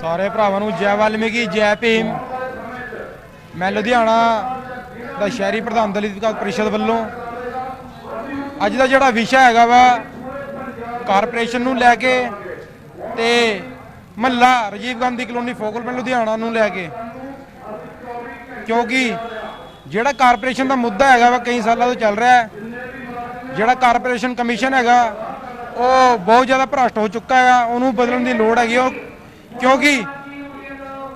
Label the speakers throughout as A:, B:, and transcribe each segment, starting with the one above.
A: ਸਾਰੇ ਭਰਾਵਾਂ ਨੂੰ ਜੈ ਵਾਲਮੀਕੀ, ਜੈ ਭੀਮ। ਮੈਂ ਲੁਧਿਆਣਾ ਦਾ ਸ਼ਹਿਰੀ ਪ੍ਰਧਾਨ ਦਲਿਤ ਵਿਕਾਸ ਪ੍ਰੀਸ਼ਦ ਵੱਲੋਂ ਅੱਜ ਦਾ ਜਿਹੜਾ ਵਿਸ਼ਾ ਹੈਗਾ ਵਾ, ਕਾਰਪੋਰੇਸ਼ਨ ਨੂੰ ਲੈ ਕੇ ਤੇ ਮਹੱਲਾ ਰਾਜੀਵ ਗਾਂਧੀ ਕਲੋਨੀ ਫੋਕਲ ਪਿੰਡ ਲੁਧਿਆਣਾ ਨੂੰ ਲੈ ਕੇ। ਕਿਉਂਕਿ ਜਿਹੜਾ ਕਾਰਪੋਰੇਸ਼ਨ ਦਾ ਮੁੱਦਾ ਹੈਗਾ ਵਾ ਕਈ ਸਾਲਾਂ ਤੋਂ ਚੱਲ ਰਿਹਾ ਹੈ, ਜਿਹੜਾ ਕਾਰਪੋਰੇਸ਼ਨ ਕਮਿਸ਼ਨ ਹੈਗਾ, ਉਹ ਬਹੁਤ ਜ਼ਿਆਦਾ ਭ੍ਰਸ਼ਟ ਹੋ ਚੁੱਕਾ ਹੈਗਾ, ਉਹਨੂੰ ਬਦਲਣ ਦੀ ਲੋੜ ਹੈਗੀ ਉਹ ਕਿਉਂਕਿ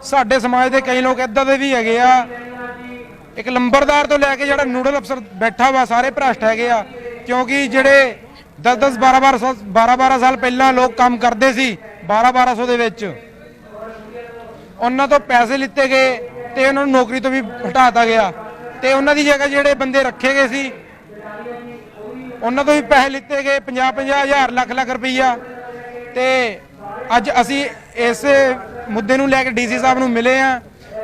A: ਸਾਡੇ ਸਮਾਜ ਦੇ ਕਈ ਲੋਕ ਇਦਾਂ ਦੇ ਵੀ ਹੈਗੇ ਆ, ਇੱਕ ਲੰਬਰਦਾਰ ਤੋਂ ਲੈ ਕੇ ਜਿਹੜਾ ਨੂਡਲ ਅਫਸਰ ਬੈਠਾ ਵਾ, ਸਾਰੇ ਭ੍ਰਸ਼ਟ ਹੈਗੇ ਆ। ਕਿਉਂਕਿ ਜਿਹੜੇ 10 10 12 12 ਸਾਲ 12 12 ਸਾਲ ਪਹਿਲਾਂ ਲੋਕ ਕੰਮ ਕਰਦੇ ਸੀ 12 1200 ਦੇ ਵਿੱਚ। ਉਹਨਾਂ ਤੋਂ ਪੈਸੇ ਲਿੱਤੇ ਗਏ ਤੇ ਉਹਨਾਂ ਨੂੰ ਨੌਕਰੀ ਤੋਂ ਵੀ ਹਟਾਤਾ ਗਿਆ। ਤੇ ਉਹਨਾਂ ਦੀ ਜਗ੍ਹਾ ਜਿਹੜੇ ਬੰਦੇ ਰੱਖੇ ਗਏ ਸੀ, ਉਹਨਾਂ ਤੋਂ ਵੀ ਪੈਸੇ ਲਿੱਤੇ ਗਏ 50 50 ਹਜ਼ਾਰ ਲੱਖ ਲੱਖ ਰੁਪਈਆ। ਤੇ ਅੱਜ ਅਸੀਂ ਇਸ ਮੁੱਦੇ ਨੂੰ ਲੈ ਕੇ ਡੀਸੀ ਸਾਹਿਬ ਨੂੰ ਮਿਲੇ ਆ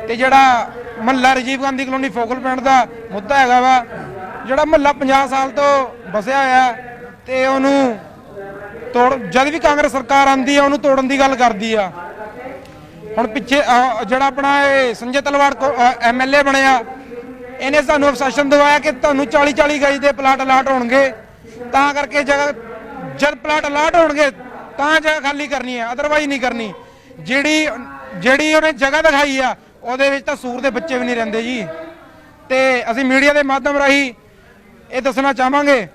A: ਤੇ ਜਿਹੜਾ ਮਹੱਲਾ ਰਾਜੀਵ ਗਾਂਧੀ ਕਲੋਨੀ ਫੋਕਲ ਪਿੰਡ ਦਾ ਮੁੱਦਾ ਹੈਗਾ ਵਾ, ਜਿਹੜਾ ਮਹੱਲਾ 50 ਸਾਲ ਤੋਂ ਵਸਿਆ ਹੋਇਆ ਤੇ ਉਹਨੂੰ ਤੋੜ ਜਦ ਵੀ ਕਾਂਗਰਸ ਸਰਕਾਰ ਆਂਦੀ ਆ ਉਹਨੂੰ ਤੋੜਨ ਦੀ ਗੱਲ ਕਰਦੀ ਆ। ਹੁਣ ਪਿੱਛੇ ਅਹ, ਜਿਹੜਾ ਆਪਣਾ ਇਹ ਸੰਜੇ ਤਲਵਾਰ ਐਮਐਲਏ ਬਣਿਆ ਇਹਨੇ ਸਾਨੂੰ ਅਬਸੈਸ਼ਨ ਦਿਵਾਇਆ ਕਿ ਤੁਹਾਨੂੰ 40 40 ਗਜ ਦੇ ਪਲਾਟ ਅਲਾਟ ਹੋਣਗੇ। ਤਾਂ ਕਰਕੇ ਜਗ੍ਹਾ ਜਦ ਪਲਾਟ ਅਲਾਟ ਹੋਣਗੇ ਤਾਂ ਜਗ੍ਹਾ ਖਾਲੀ ਕਰਨੀ ਹੈ ਅਦਰਵਾਈਜ਼ ਨਹੀਂ ਕਰਨੀ। ਜਿਹੜੀ ਜਿਹੜੀ ਉਹਨੇ ਜਗ੍ਹਾ ਦਿਖਾਈ ਆ ਉਹਦੇ ਵਿੱਚ ਤਾਂ ਸੂਰ ਦੇ ਬੱਚੇ ਵੀ ਨਹੀਂ ਰਹਿੰਦੇ ਜੀ। ਤੇ ਅਸੀਂ ਮੀਡੀਆ ਦੇ ਮਾਧਿਅਮ ਰਾਹੀਂ ਇਹ ਦੱਸਣਾ ਚਾਹਾਂਗੇ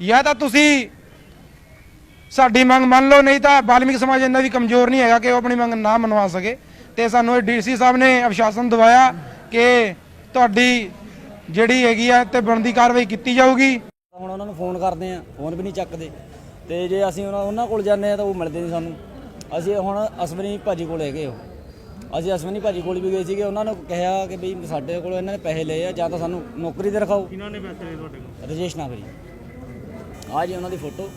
A: ਜਾਂ ਤਾਂ ਤੁਸੀਂ ਸਾਡੀ ਮੰਗ ਮੰਨ ਲਓ ਨਹੀਂ ਤਾਂ ਬਾਲਮਿਕ ਸਮਾਜ ਇੰਨਾ ਵੀ ਕਮਜ਼ੋਰ ਨਹੀਂ ਹੈਗਾ ਕਿ ਉਹ ਆਪਣੀ ਮੰਗ ਨਾ ਮਨਵਾ ਸਕੇ। ਤੇ ਸਾਨੂੰ ਇਹ ਡੀਸੀ ਸਾਹਿਬ ਨੇ ਅਵਸ਼ਾਸਨ ਦਵਾਇਆ ਕਿ ਤੁਹਾਡੀ ਜਿਹੜੀ ਹੈਗੀ ਆ ਤੇ ਬਣਦੀ ਕਾਰਵਾਈ ਕੀਤੀ ਜਾਊਗੀ।
B: ਹੁਣ ਉਹਨਾਂ ਨੂੰ ਫੋਨ ਕਰਦੇ ਆ ਫੋਨ ਵੀ ਨਹੀਂ ਚੱਕਦੇ। ਤੇ ਜੇ ਅਸੀਂ ਉਹਨਾਂ ਉਹਨਾਂ ਕੋਲ ਜਾਂਦੇ ਆ ਤਾਂ ਉਹ ਮਿਲਦੇ ਨਹੀਂ ਸਾਨੂੰ। ਅਸੀਂ ਹੁਣ ਅਸਵਨੀ ਭਾਜੀ ਕੋਲ ਹੈਗੇ ਉਹ। ਅਸੀਂ ਅਸਵਨੀ ਭਾਜੀ ਕੋਲ ਵੀ ਗਏ ਸੀਗੇ ਉਹਨਾਂ ਨੂੰ ਕਿਹਾ ਕਿ ਬਈ ਸਾਡੇ ਕੋਲ ਇਹਨਾਂ ਨੇ ਪੈਸੇ ਲਏ ਆ ਜਾਂ ਤਾਂ ਸਾਨੂੰ ਨੌਕਰੀ ਤੇ ਰਖਾਓ।
C: ਕਿਹਨਾਂ ਨੇ ਪੈਸੇ ਲਏ ਤੁਹਾਡੇ ਕੋਲ?
B: ਰਜੇਸ਼ ਨਾਗਰੀ ਆ ਜੀ ਉਹਨਾਂ ਦੀ ਫੋਟੋ।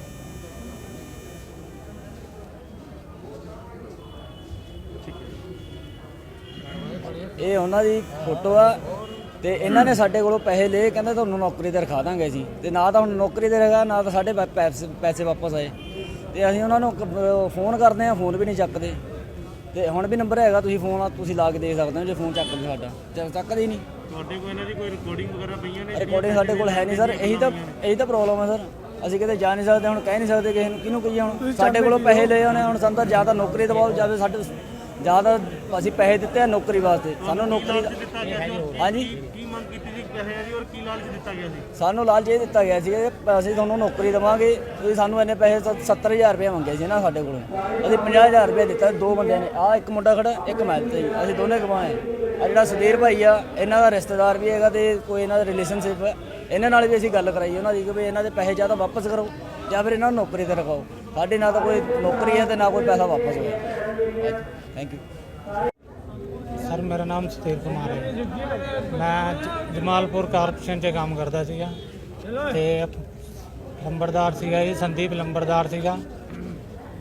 B: ਇਹ ਉਹਨਾਂ ਦੀ ਫੋਟੋ ਆ ਤੇ ਇਹਨਾਂ ਨੇ ਸਾਡੇ ਕੋਲੋਂ ਪੈਸੇ ਲਏ ਕਹਿੰਦੇ ਤੁਹਾਨੂੰ ਨੌਕਰੀ ਤੇ ਰਖਾ ਦਾਂਗੇ ਅਸੀਂ। ਤੇ ਨਾ ਤਾਂ ਹੁਣ ਨੌਕਰੀ ਤੇ ਰਖਾ ਨਾ ਤਾਂ ਸਾਡੇ ਪੈ- ਪੈਸੇ ਪੈਸੇ ਵਾਪਸ ਆਏ। ਤੇ ਅਸੀਂ ਉਹਨਾਂ ਨੂੰ ਕ- ਫੋਨ ਕਰਦੇ ਆ ਫੋਨ ਵੀ ਨਹੀਂ ਚੱਕਦੇ। ਤੇ ਹੁਣ ਵੀ ਨੰਬਰ ਹੈਗਾ ਤੁਸੀਂ ਫੋਨ ਤੁਸੀਂ ਲਾ ਕੇ ਦੇਖ ਸਕਦੇ ਹੋ ਜੇ ਫੋਨ ਚੱਕਦੇ ਸਾਡਾ। ਚੱਕ- ਚੱਕਦੇ ਹੀ ਨਹੀਂ।
C: ਤੁਹਾਡੇ ਕੋਲ ਇਹਨਾਂ ਦੀ ਕੋਈ ਰਿਕਾਰਡਿੰਗ ਵਗੈਰਾ ਪਈਆਂ ਨੇ?
B: ਰਿਕਾਰਡਿੰਗ ਸਾਡੇ ਕੋਲ ਹੈ ਨਹੀਂ ਸਰ। ਇਹੀ ਤਾਂ ਇਹੀ ਤਾਂ ਪ੍ਰੋਬਲਮ ਹੈ ਸਰ। ਅਸੀਂ ਕਿਤੇ ਜਾ ਨਹੀਂ ਸਕਦੇ ਹੁਣ ਕਹਿ ਨਹੀਂ ਸਕਦੇ ਕਿਸੇ ਨੂੰ ਕਿਹਨੂੰ ਕਹੀਏ ਹੁਣ? ਸਾਡੇ ਕੋਲੋਂ ਪੈਸੇ ਲਏ ਉਹਨੇ ਹੁਣ ਸਾਨੂੰ ਤਾਂ ਜ਼ਿਆਦਾ ਨੌਕਰੀ ਦਵਾਓ ਜਾਵੇ ਸਾਡੇ ਜ਼ਿਆਦਾ ਅਸੀਂ ਪੈਸੇ ਦਿੱਤੇ ਆ ਨੌਕਰੀ ਵਾਸਤੇ। ਸਾਨੂੰ ਨੌਕਰੀ ਦਾ-
C: ਦਿੱਤਾ ਗਿਆ ਸੀ
B: ਹਾਂਜੀ।
C: ਕੀ ਮੰਗ ਕੀਤੀ ਸੀ ਪੈਸੇ ਦੀ ਔਰ ਕੀ ਲਾਲਚ ਦਿੱਤਾ ਗਿਆ ਸੀ?
B: ਸਾਨੂੰ ਲਾਲਚ ਇਹ ਦਿੱਤਾ ਗਿਆ ਸੀ ਕਿ ਅਸੀਂ ਤੁਹਾਨੂੰ ਨੌਕਰੀ ਦੇਵਾਂਗੇ। ਤੁਸੀਂ ਸਾਨੂੰ ਇੰਨੇ ਪੈਸੇ ਸੱਤ- 70000 ਰੁਪਏ ਮੰਗੇ ਸੀ ਨਾ ਸਾਡੇ ਕੋਲੋਂ। ਅਸੀਂ 50000 ਰੁਪਏ ਦਿੱਤਾ ਦੋ ਬੰਦਿਆਂ ਨੇ। ਆ ਇੱਕ ਮੁੰਡਾ ਖੜਾ ਇੱਕ ਮੈਂ ਤੇ ਜੀ। ਅਸੀਂ ਦੋਨੇ ਕਮਾਏ। ਆ ਜਿਹੜਾ ਸੁਧੀਰ ਭਾਈ ਆ ਇਹਨਾਂ ਦਾ ਰਿਸ਼ਤੇਦਾਰ ਵੀ ਹੈਗਾ ਤੇ ਕੋਈ ਇਹਨਾਂ ਦਾ ਰਿਲੇਸ਼ਨਸ਼ਿਪ ਹੈ। ਇਹਨਾਂ ਨਾਲ ਵੀ ਅਸੀਂ ਗੱਲ ਕਰਾਈ ਉਹਨਾਂ ਦੀ ਕਿ ਵੀ ਇਹਨਾਂ ਦੇ ਪੈਸੇ ਜਾਂ ਤਾਂ ਵਾਪਸ ਕਰੋ। ਜਾਂ ਫਿਰ ਇਹਨਾਂ ਨੂੰ ਨੌਕਰੀ ਤੇ ਰਖਾਓ। ਸਾਡੇ ਨਾਲ ਤਾਂ ਕੋਈ ਨੌਕਰੀ ਹੈ ਤੇ ਨਾ ਕੋਈ ਪੈਸਾ ਵਾਪਸ ਹੋਇਆ ਥੈਂਕ ਯੂ
D: ਸਰ ਮੇਰਾ ਨਾਮ ਸੁਧੀਰ ਕੁਮਾਰ ਹੈ। ਮੈਂ ਜ- ਜਮਾਲਪੁਰ ਕਾਰਪੋਰੇਸ਼ਨ 'ਚ ਕੰਮ ਕਰਦਾ ਸੀਗਾ। ਤੇ ਲੰਬਰਦਾਰ ਸੀਗਾ ਇਹ ਸੰਦੀਪ ਲੰਬਰਦਾਰ ਸੀਗਾ।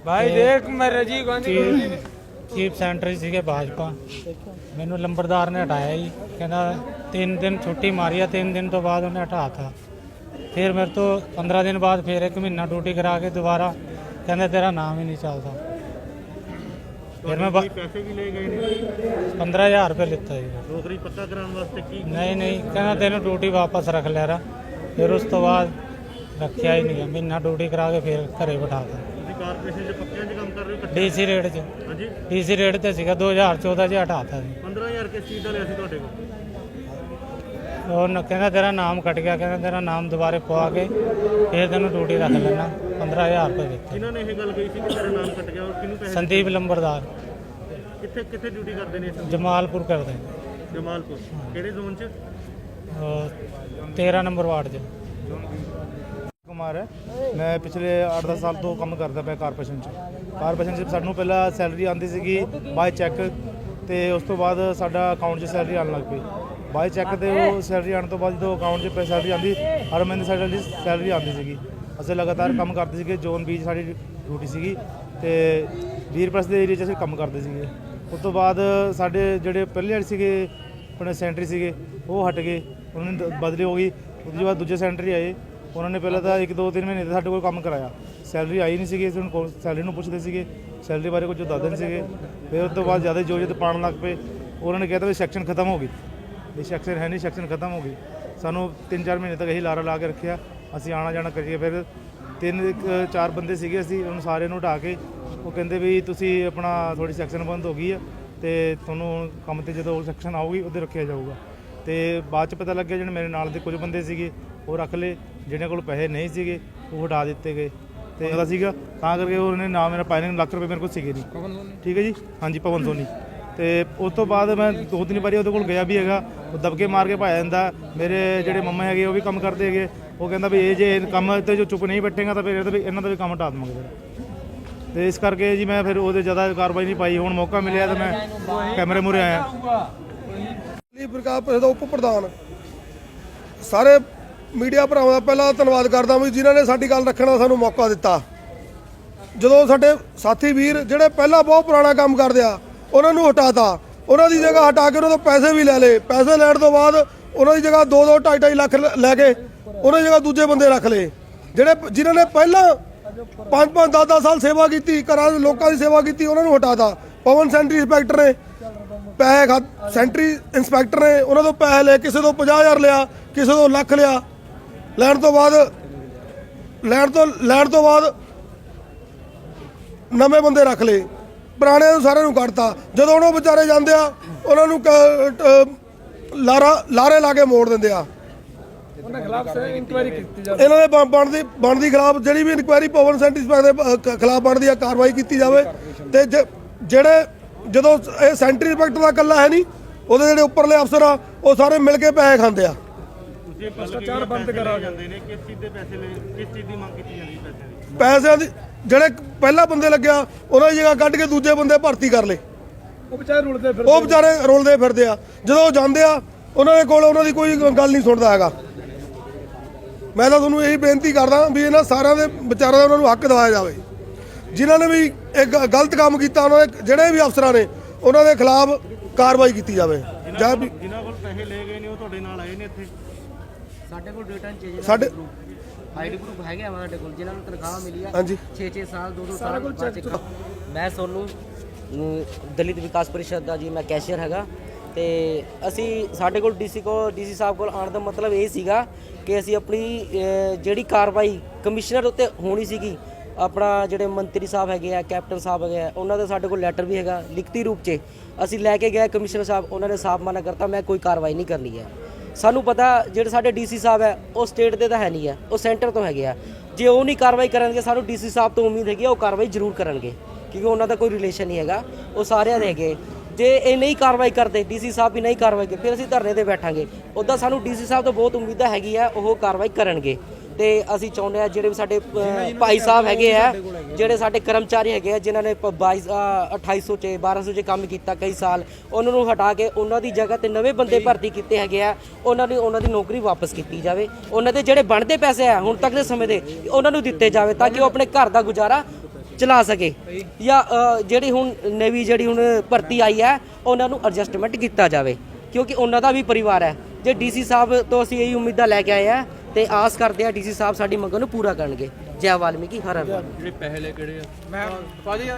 D: ਭਾਈ ਦੇਖ ਮੈਂ ਰਜੀ ਗਾਂਧੀ ਚੀਫ ਸੈਂਟਰੀ ਸੀਗੇ ਭਾਜਪਾ। ਮੈਨੂੰ ਲੰਬਰਦਾਰ ਨੇ ਹਟਾਇਆ ਜੀ। ਕਹਿੰਦਾ ਤਿੰਨ ਦਿਨ ਛੁੱਟੀ ਮਾਰੀ ਆ ਤਿੰਨ ਦਿਨ ਤੋਂ ਬਾਅਦ ਉਹਨੇ ਹਟਾਤਾ। ਫਿਰ ਮੇਰੇ ਤੋਂ 15 ਦਿਨ ਬਾਅਦ ਫਿਰ ਇੱਕ ਮਹੀਨਾ ਡਿਊਟੀ ਕਰਾ ਕੇ ਦੁਬਾਰਾ ਕਹਿੰਦਾ ਤੇਰਾ ਨਾਮ ਹੀ ਨਹੀਂ ਚੱਲਦਾ। ਫਿਰ ਮੈਂ ਬ-
C: ਪੈਸੇ ਵੀ ਲਏ ਗਏ ਨੇ?
D: 15000 ਰੁਪਏ ਲਿੱਤਾ ਜੀ।
C: ਨੌਕਰੀ ਪੱਕਾ ਕਰਾਉਣ ਵਾਸਤੇ ਕੀ
D: ਨਹੀਂ ਨਹੀਂ ਕਹਿੰਦਾ ਤੈਨੂੰ ਡਿਊਟੀ ਵਾਪਸ ਰੱਖ ਲਿਆ ਰਾ। ਫਿਰ ਉਸ ਤੋਂ ਬਾਅਦ ਰੱਖਿਆ ਹੀ ਨਹੀਂ ਗਾ। ਮਹੀਨਾ ਡਿਊਟੀ ਕਰਾ ਕੇ ਫਿਰ ਘਰੇ ਬਿਠਾਤਾ
C: ਤੁਸੀਂ ਕਾਰਪੋਰੇਸ਼ਨ 'ਚ ਪੱਕਿਆਂ 'ਚ ਕੰਮ ਕਰ ਰਹੇ ਹੋ ਕੱਚੇ?
D: ਡੀਸੀ ਰੇਟ 'ਚ।
C: ਹਾਂਜੀ।
D: ਡੀਸੀ ਰੇਟ ਤੇ ਸੀਗਾ 2014 'ਚ ਹਟਾਤਾ ਸੀ
C: 15000 ਕਿਸ ਚੀਜ਼ ਦਾ ਲਿਆ ਸੀ ਤੁਹਾਡੇ ਕੋਲ?
D: ਉਹ ਨ- ਕਹਿੰਦਾ ਤੇਰਾ ਨਾਮ ਕੱਟ ਗਿਆ ਕਹਿੰਦਾ ਤੇਰਾ ਨਾਮ ਦੁਬਾਰੇ ਪਵਾ ਕੇ ਫਿਰ ਤੈਨੂੰ ਡਿਊਟੀ ਰੱਖ ਲੈਣਾ 15000 ਰੁਪਏ ਦਿੱਤੇ
C: ਕਿਹਨਾਂ ਨੇ ਇਹ ਗੱਲ ਕਹੀ ਸੀ ਕਿ ਤੇਰਾ ਨਾਮ ਕੱਟ ਗਿਆ ਔਰ ਕਿਹਨੂੰ ਪੈਸੇ
D: ਸੰਦੀਪ ਲੰਬਰਦਾਰ
C: ਕਿੱਥੇ ਕਿੱਥੇ ਡਿਊਟੀ ਕਰਦੇ ਨੇ ਇਹ?
D: ਜਮਾਲਪੁਰ ਕਰਦੇ
C: ਜਮਾਲਪੁਰ। ਕਿਹੜੇ ਜ਼ੋਨ 'ਚ?
D: ਉਹ 13 ਨੰਬਰ ਵਾਰਡ 'ਚ।
E: ਕੁਮਾਰ ਹੈ। ਮੈਂ ਪਿਛਲੇ 8-10 ਸਾਲ ਤੋਂ ਕੰਮ ਕਰਦਾ ਪਿਆ ਕਾਰਪੋਰੇਸ਼ਨ 'ਚ। ਕਾਰਪੋਰੇਸ਼ਨ 'ਚ ਸਾਨੂੰ ਪਹਿਲਾਂ ਸੈਲਰੀ ਆਉਂਦੀ ਸੀਗੀ ਬਾਈ ਚੈੱਕ ਤੇ ਉਸ ਤੋਂ ਬਾਅਦ ਸਾਡਾ ਅਕਾਊਂਟ 'ਚ ਸੈਲਰੀ ਆਉਣ ਲੱਗ ਪਈ। ਬਾਈ ਚੈੱਕ ਤੇ ਉਹ ਸੈਲਰੀ ਆਉਣ ਤੋਂ ਬਾਅਦ ਜਦੋਂ ਅਕਾਊਂਟ 'ਚ ਸੈਲਰੀ ਆਉਂਦੀ ਹਰ ਮਹੀਨੇ ਸਾਡੀ ਸੈਲਰੀ ਆਉਂਦੀ ਸੀਗੀ। ਅਸੀਂ ਲਗਾਤਾਰ ਕੰਮ ਕਰਦੇ ਸੀਗੇ, ਜ਼ੋਨ ਬੀਜ ਸਾਡੀ ਡਿਊਟੀ ਸੀਗੀ ਤੇ ਵੀਰਪ੍ਰਸ ਦੇ ਏਰੀਆ 'ਚ ਅਸੀਂ ਕੰਮ ਕਰਦੇ ਸੀਗੇ। ਉਸ ਤੋਂ ਬਾਅਦ ਸਾਡੇ ਜਿਹੜੇ ਪਹਿਲੇ ਵਾਲੇ ਸੀਗੇ, ਆਪਣੇ ਸੈਂਟਰੀ ਸੀਗੇ, ਉਹ ਹਟ ਗਏ। ਉਹਨਾਂ ਨੇ ਬਦਲੀ ਹੋ ਗਈ। ਉਸ ਤੋਂ ਬਾਅਦ ਦੂਜੇ ਸੈਂਟਰੀ ਆਏ। ਉਹਨਾਂ ਨੇ ਪਹਿਲਾਂ ਤਾਂ 1 2 3 ਮਹੀਨੇ ਤੇ ਸਾਡੇ ਕੋਲ ਕੰਮ ਕਰਾਇਆ। ਸੈਲਰੀ ਆਈ ਨਹੀਂ ਸੀਗੀ, ਅਸੀਂ ਉਹਨਾਂ ਕੋਲ ਸੈਲਰੀ ਨੂੰ ਪੁੱਛਦੇ ਸੀਗੇ। ਸੈਲਰੀ ਬਾਰੇ ਕੁਝ ਦੱਸਦੇ ਨਹੀਂ ਸੀਗੇ। ਫਿਰ ਉਸ ਤੋਂ ਬਾਅਦ ਜ਼ਿਆਦਾ ਜੋ ਜਦ ਪਾਣ ਲੱਗ ਪਏ। ਉਹਨਾਂ ਨੇ ਕਹਿਤਾ ਵੀ ਸੈਕਸ਼ਨ ਖਤਮ ਹੋ ਗਈ। ਵੀ ਸੈਕਸ਼ਨ ਹੈ ਨਹੀਂ ਸੈਕਸ਼ਨ ਖਤਮ ਹੋ ਗਈ। ਸਾਨੂੰ 3-4 ਮਹੀਨੇ ਤੱਕ ਇਹੀ ਲਾਰਾ ਲਾ ਕੇ ਰੱਖਿਆ। ਅਸੀਂ ਆਣਾ ਜਾਣਾ ਕਰੀਏ। ਫਿਰ ਤਿੰਨ ਇੱਕ, ਚਾਰ ਬੰਦੇ ਸੀਗੇ ਅਸੀਂ ਉਹਨਾਂ ਸਾਰਿਆਂ ਨੂੰ ਉਠਾ ਕੇ। ਉਹ ਕਹਿੰਦੇ ਵੀ ਤੁਸੀਂ ਆਪਣਾ ਥੋੜੀ ਸੈਕਸ਼ਨ ਬੰਦ ਹੋ ਗਈ ਹੈ ਤੇ ਤੁਹਾਨੂੰ ਕੰਮ ਤੇ ਜਦੋਂ ਸੈਕਸ਼ਨ ਆਊਗੀ ਉਹਦੇ ਰੱਖਿਆ ਜਾਊਗਾ। ਤੇ ਬਾਅਦ ਚ ਪਤਾ ਲੱਗਿਆ ਜਿਹੜੇ ਮੇਰੇ ਨਾਲ ਦੇ ਕੁਝ ਬੰਦੇ ਸੀਗੇ ਉਹ ਰੱਖ ਲਏ। ਜਿਹਨਾਂ ਕੋਲ ਪੈਸੇ ਨਹੀਂ ਸੀਗੇ ਉਹ ਹਟਾ ਦਿੱਤੇ ਗਏ। ਤੇ ਉਹਦਾ ਸੀਗਾ ਤਾਂ ਕਰਕੇ ਉਹਨੇ ਨਾ ਮੇਰਾ ਪਾਇਨਿੰਗ ਲੱਖ ਰੁਪਏ ਮੇਰੇ ਕੋਲ ਸੀਗੇ ਨਹੀਂ। ਠੀਕ ਹੈ ਜੀ? ਹਾਂਜੀ ਪਵਨ ਸੋਨੀ। ਤੇ ਉਸ ਤੋਂ ਬਾਅਦ ਮੈਂ ਦੋ ਤਿੰਨ ਵਾਰੀ ਉਹਦੇ ਕੋਲ ਗਿਆ ਵੀ ਹੈਗਾ। ਉਹ ਦਬਕੇ ਮਾਰ ਕੇ ਭਾਇਆ ਜਾਂਦਾ। ਮੇਰੇ ਜਿਹੜੇ ਮੰਮਾ ਹੈਗੇ, ਉਹ ਵੀ ਕੰਮ ਕਰਦੇ ਹੈਗੇ। ਉਹ ਕਹਿੰਦਾ ਵੀ ਇਹ ਜੇ ਕੰਮ ਤੇ ਜੋ ਚੁੱਪ ਨਹੀਂ ਬੈਠੇਗਾ ਤਾਂ ਫਿਰ ਇਹਦਾ ਵੀ ਇਹਨਾਂ ਦਾ ਵੀ ਕੰਮ ਹਟਾ ਦੇਵਾਂਗੇ ਫਿਰ। ਤੇ ਇਸ ਕਰਕੇ ਜੀ ਮੈਂ ਫਿਰ ਉਹਦੇ ਜ਼ਿਆਦਾ ਕਾਰਵਾਈ ਨਹੀਂ ਪਾਈ। ਹੁਣ ਮੌਕਾ ਮਿਲਿਆ ਤਾਂ ਮੈਂ ਕੈਮਰੇ ਮੂਹਰੇ ਆਇਆ।
F: ਲਈ ਪ੍ਰਕਾਸ਼ ਪ੍ਰਸਾਦ ਦਾ ਉਪ ਪ੍ਰਧਾਨ ਸਾਰੇ ਮੀਡੀਆ ਭਰਾਵਾਂ ਦਾ ਪਹਿਲਾਂ ਧੰਨਵਾਦ ਕਰਦਾ ਵੀ ਜਿਨ੍ਹਾਂ ਨੇ ਸਾਡੀ ਗੱਲ ਰੱਖਣ ਦਾ ਸਾਨੂੰ ਮੌਕਾ ਦਿੱਤਾ। ਜਦੋਂ ਸਾਡੇ ਸਾਥੀ ਵੀਰ, ਜਿਹੜੇ ਪਹਿਲਾਂ ਬਹੁਤ ਪੁਰਾਣਾ ਕੰਮ ਕਰਦੇ ਆ ਉਹਨਾਂ ਨੂੰ ਹਟਾਤਾ। ਉਹਨਾਂ ਦੀ ਜਗ੍ਹਾ ਹਟਾ ਕੇ ਉਹਨਾਂ ਤੋਂ ਪੈਸੇ ਵੀ ਲੈ ਲਏ। ਪੈਸੇ ਲੈਣ ਤੋਂ ਬਾਅਦ ਉਹਨਾਂ ਦੀ ਜਗ੍ਹਾ 2 2 2.5 2.5 ਲੱਖ ਲੈ ਕੇ ਉਹਨਾਂ ਦੀ ਜਗ੍ਹਾ ਦੂਜੇ ਬੰਦੇ ਰੱਖ ਲਏ। ਜਿਹੜੇ ਜਿਨ੍ਹਾਂ ਨੇ ਪਹਿਲਾਂ 5 5 10 10 ਸਾਲ ਸੇਵਾ ਕੀਤੀ, ਘਰਾਂ ਦੇ ਲੋਕਾਂ ਦੀ ਸੇਵਾ ਕੀਤੀ, ਉਹਨਾਂ ਨੂੰ ਹਟਾਤਾ। ਪਵਨ ਸੈਂਟਰੀ ਇੰਸਪੈਕਟਰ ਨੇ ਪੈਸੇ ਖਾ, ਸੈਂਟਰੀ ਇੰਸਪੈਕਟਰ ਨੇ ਉਹਨਾਂ ਤੋਂ ਪੈਸੇ ਲਏ, ਕਿਸੇ ਤੋਂ 50000 ਲਿਆ, ਕਿਸੇ ਤੋਂ ਲੱਖ ਲਿਆ। ਲੈਣ ਤੋਂ ਬਾਅਦ, ਲੈਣ ਤੋਂ ਲੈਣ ਤੋਂ ਬਾਅਦ ਨਵੇਂ ਬੰਦੇ ਰੱਖ ਲਏ। ਪੁਰਾਣਿਆਂ ਨੂੰ ਸਾਰਿਆਂ ਨੂੰ ਕੱਢਤਾ। ਜਦੋਂ ਉਹਨਾਂ ਵਿਚਾਰੇ ਜਾਂਦੇ ਆ ਉਹਨਾਂ ਨੂੰ ਲਾਰਾ ਲਾਰੇ ਲਾ ਕੇ ਮੋੜ ਦਿੰਦੇ ਆ। ਇਹਨਾਂ ਦੇ ਬਣ- ਬਣਦੀ ਬਣਦੀ ਖਿਲਾਫ ਜਿਹੜੀ ਵੀ ਇਨਕੁਆਇਰੀ ਪਵਨ ਸੈਂਟਰੀ ਇੰਸਪੈਕਟਰ ਦੇ ਖਿਲਾਫ ਬਣਦੀ ਆ ਕਾਰਵਾਈ ਕੀਤੀ ਜਾਵੇ। ਤੇ ਜ- ਜਿਹੜੇ ਜਦੋਂ ਇਹ ਸੈਂਟਰੀ ਇੰਸਪੈਕਟਰ ਦਾ ਇਕੱਲਾ ਹੈ ਨਹੀਂ ਉਹਦੇ ਜਿਹੜੇ ਉੱਪਰਲੇ ਅਫਸਰ ਆ ਉਹ ਸਾਰੇ ਮਿਲ ਕੇ ਪੈਸੇ ਖਾਂਦੇ ਆ।
C: ਤੁਸੀਂ ਭ੍ਰਿਸ਼ਟਾਚਾਰ ਬੰਦ ਕਰਾ ਜਾਂਦੇ ਨੇ ਕਿਸ ਚੀਜ਼ ਦੇ ਪੈਸੇ ਲੈ ਕਿਸ ਚੀਜ਼ ਦੀ ਮੰਗ ਕੀਤੀ ਜਾਂਦੀ ਹੈ ਪੈਸੇ ਦੀ?
F: ਪੈਸਿਆਂ ਦੀ ਜਿਹੜੇ ਪਹਿਲਾ ਬੰਦੇ ਲੱਗਿਆ ਉਹਨਾਂ ਦੀ ਜਗ੍ਹਾ ਕੱਢ ਕੇ ਦੂਜੇ ਬੰਦੇ ਭਰਤੀ ਕਰ ਲਏ। ਉਹ ਵਿਚਾਰੇ ਰੁਲਦੇ ਫਿਰਦੇ ਉਹ ਵਿਚਾਰੇ ਰੁਲਦੇ ਫਿਰਦੇ ਆ। ਜਦੋਂ ਉਹ ਜਾਂਦੇ ਆ ਉਹਨਾਂ ਦੇ ਕੋਲ ਉਹਨਾਂ ਦੀ ਕੋਈ ਗੱਲ ਨਹੀਂ ਸੁਣਦਾ ਹੈਗਾ। ਮੈਂ ਤਾਂ ਤੁਹਾਨੂੰ ਇਹੀ ਬੇਨਤੀ ਕਰਦਾ ਵੀ ਇਹਨਾਂ ਸਾਰਿਆਂ ਦੇ ਵਿਚਾਰਿਆਂ ਦਾ ਉਹਨਾਂ ਨੂੰ ਹੱਕ ਦਿਵਾਇਆ ਜਾਵੇ। ਜਿਨ੍ਹਾਂ ਨੇ ਵੀ ਇਹ ਗ- ਗਲਤ ਕੰਮ ਕੀਤਾ ਉਹਨਾਂ ਦੇ ਜਿਹੜੇ ਵੀ ਅਫਸਰਾਂ ਨੇ ਉਹਨਾਂ ਦੇ ਖਿਲਾਫ ਕਾਰਵਾਈ ਕੀਤੀ ਜਾਵੇ। ਜਾਂ ਵੀ
C: ਜਿਨ੍ਹਾਂ ਕੋਲ ਪੈਸੇ ਲੈ ਗਏ ਨੇ ਉਹ ਤੁਹਾਡੇ ਨਾਲ ਆਏ ਨੇ ਇੱਥੇ?
G: ਸਾਡੇ ਕੋਲ ਰਿਟਰਨ ਚਾਹੀਏ
F: ਸਾਡੇ
G: ਆਈਡੀ ਪ੍ਰੂਫ ਹੈਗੇ ਆ ਸਾਡੇ ਕੋਲ ਜਿਨ੍ਹਾਂ ਨੂੰ ਤਨਖਾਹ ਮਿਲੀ ਆ
F: ਹਾਂਜੀ।
G: 6-6 ਸਾਲ 2-2 ਸਾਲ ਬਾਅਦ ਮੈਂ ਸੋਨੂੰ ਦਲਿਤ ਵਿਕਾਸ ਪਰਿਸ਼ਦ ਦਾ ਜੀ ਮੈਂ ਕੈਸ਼ੀਅਰ ਹੈਗਾ। ਤੇ ਅਸੀਂ ਸਾਡੇ ਕੋਲ ਡੀਸੀ ਕੋ ਡੀਸੀ ਸਾਹਿਬ ਕੋਲ ਆਉਣ ਦਾ ਮਤਲਬ ਇਹ ਸੀਗਾ ਕਿ ਅਸੀਂ ਆਪਣੀ ਜਿਹੜੀ ਕਾਰਵਾਈ ਕਮਿਸ਼ਨਰ ਉੱਤੇ ਹੋਣੀ ਸੀਗੀ ਆਪਣਾ ਜਿਹੜੇ ਮੰਤਰੀ ਸਾਹਿਬ ਹੈਗੇ ਆ ਕੈਪਟਨ ਸਾਹਿਬ ਹੈਗੇ ਆ ਉਹਨਾਂ ਦਾ ਸਾਡੇ ਕੋਲ ਲੈਟਰ ਵੀ ਹੈਗਾ ਲਿਖਤੀ ਰੂਪ 'ਚ। ਅਸੀਂ ਲੈ ਕੇ ਗਏ ਕਮਿਸ਼ਨਰ ਸਾਹਿਬ ਉਹਨਾਂ ਨੇ ਸਾਫ਼ ਮਨਾ ਕਰਤਾ ਮੈਂ ਕੋਈ ਕਾਰਵਾਈ ਨਹੀਂ ਕਰਨੀ ਹੈ। ਸਾਨੂੰ ਪਤਾ ਜਿਹੜੇ ਸਾਡੇ ਡੀਸੀ ਸਾਹਿਬ ਹੈ ਉਹ ਸਟੇਟ ਦੇ ਤਾਂ ਹੈ ਨਹੀਂ ਹੈ ਉਹ ਸੈਂਟਰ ਤੋਂ ਹੈਗੇ ਆ। ਜੇ ਉਹ ਨਹੀਂ ਕਾਰਵਾਈ ਕਰਨਗੇ ਸਾਨੂੰ ਡੀਸੀ ਸਾਹਿਬ ਤੋਂ ਉਮੀਦ ਹੈਗੀ ਆ, ਉਹ ਕਾਰਵਾਈ ਜ਼ਰੂਰ ਕਰਨਗੇ ਕਿਉਂਕਿ ਉਹਨਾਂ ਦਾ ਕੋਈ ਰਿਲੇਸ਼ਨ ਨਹੀਂ ਹੈਗਾ ਉਹ ਸਾਰਿਆਂ ਦੇ ਹੈਗੇ। ਜੇ ਇਹ ਨਹੀਂ ਕਾਰਵਾਈ ਕਰਦੇ ਡੀਸੀ ਸਾਹਿਬ ਵੀ ਨਹੀਂ ਕਾਰਵਾਈ ਕਰਦੇ ਫਿਰ ਅਸੀਂ ਧਰਨੇ ਤੇ ਬੈਠਾਂਗੇ। ਉੱਦਾਂ ਸਾਨੂੰ ਡੀਸੀ ਸਾਹਿਬ ਤੋਂ ਬਹੁਤ ਉਮੀਦਾਂ ਹੈਗੀ ਆ ਉਹ ਕਾਰਵਾਈ ਕਰਨਗੇ। ਤੇ ਅਸੀਂ ਚਾਹੁੰਦੇ ਆ ਜਿਹੜੇ ਵੀ ਸਾਡੇ ਭਾਈ ਸਾਹਿਬ ਹੈਗੇ ਆ ਜਿਹੜੇ ਸਾਡੇ ਕਰਮਚਾਰੀ ਹੈਗੇ ਆ ਜਿਨ੍ਹਾਂ ਨੇ ਪ- 22 ਅ, 2800 ਚ 1200 ਚ ਕੰਮ ਕੀਤਾ ਕਈ ਸਾਲ ਉਹਨਾਂ ਨੂੰ ਹਟਾ ਕੇ ਉਹਨਾਂ ਦੀ ਜਗ੍ਹਾ ਤੇ ਨਵੇਂ ਬੰਦੇ ਭਰਤੀ ਕੀਤੇ ਹੈਗੇ ਆ ਉਹਨਾਂ ਨੂੰ ਉਹਨਾਂ ਦੀ ਨੌਕਰੀ ਵਾਪਸ ਕੀਤੀ ਜਾਵੇ। ਉਹਨਾਂ ਦੇ ਜਿਹੜੇ ਬਣਦੇ ਪੈਸੇ ਆ ਹੁਣ ਤੱਕ ਦੇ ਸਮੇਂ ਦੇ ਉਹਨਾਂ ਨੂੰ ਦਿੱਤੇ ਜਾਵੇ ਤਾਂ ਕਿ ਉਹ ਆਪਣੇ ਘਰ ਦਾ ਗੁਜ਼ਾਰਾ ਚਲਾ ਸਕੇ। ਜਾਂ ਜਿਹੜੀ ਹੁਣ ਨਵੀਂ ਜਿਹੜੀ ਹੁਣ ਭਰਤੀ ਆਈ ਹੈ ਉਹਨਾਂ ਨੂੰ ਐਡਜਸਟਮੈਂਟ ਕੀਤਾ ਜਾਵੇ। ਕਿਉਂਕਿ ਉਹਨਾਂ ਦਾ ਵੀ ਪਰਿਵਾਰ ਹੈ। ਜੇ ਡੀਸੀ ਸਾਹਿਬ ਤੋਂ ਅਸੀਂ ਇਹੀ ਉਮੀਦਾਂ ਲੈ ਕੇ ਆਏ ਆ ਤੇ ਆਸ ਕਰਦੇ ਆ ਡੀਸੀ ਸਾਹਿਬ ਸਾਡੀ ਮੰਗਾਂ ਨੂੰ ਪੂਰਾ ਕਰਨਗੇ। ਜੈ ਵਾਲਮੀਕੀ ਹਰ ਹਰ
A: ਮੈਂ ਭਾਜੀ